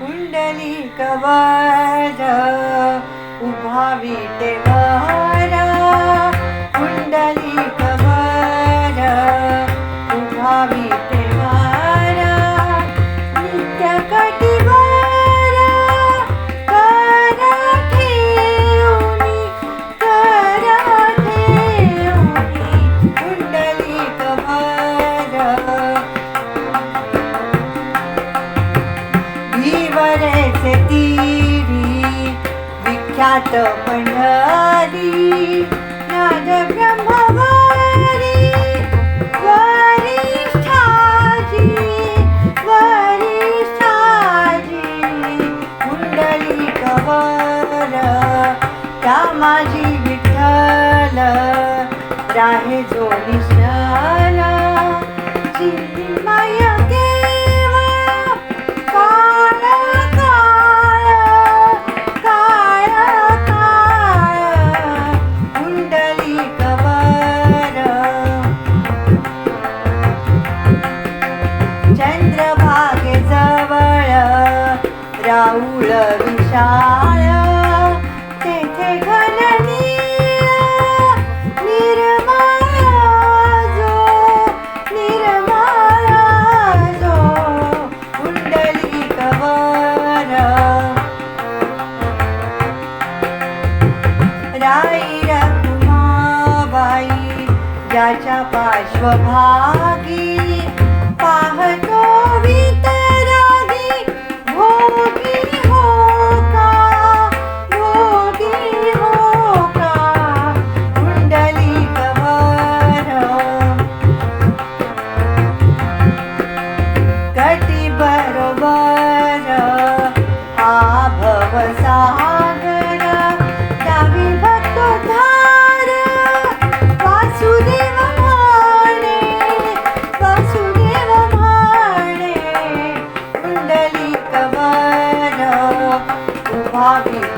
कुंडली कवच उभा विटेवर कुंडली कवच उभा विटेवर जात पंढरी राज ब्रह्मवारी वरिष्ठाजी वरिष्ठाजी कुंडली कवर रामाजी विठ्ठल राहे जो निशाल राऊळ विशाळ तेथे घननीळ निर्मळ जो निर्मळ कुंडली कवर राई रखुमाबाई ज्याच्या पार्श्वभागी Bobby.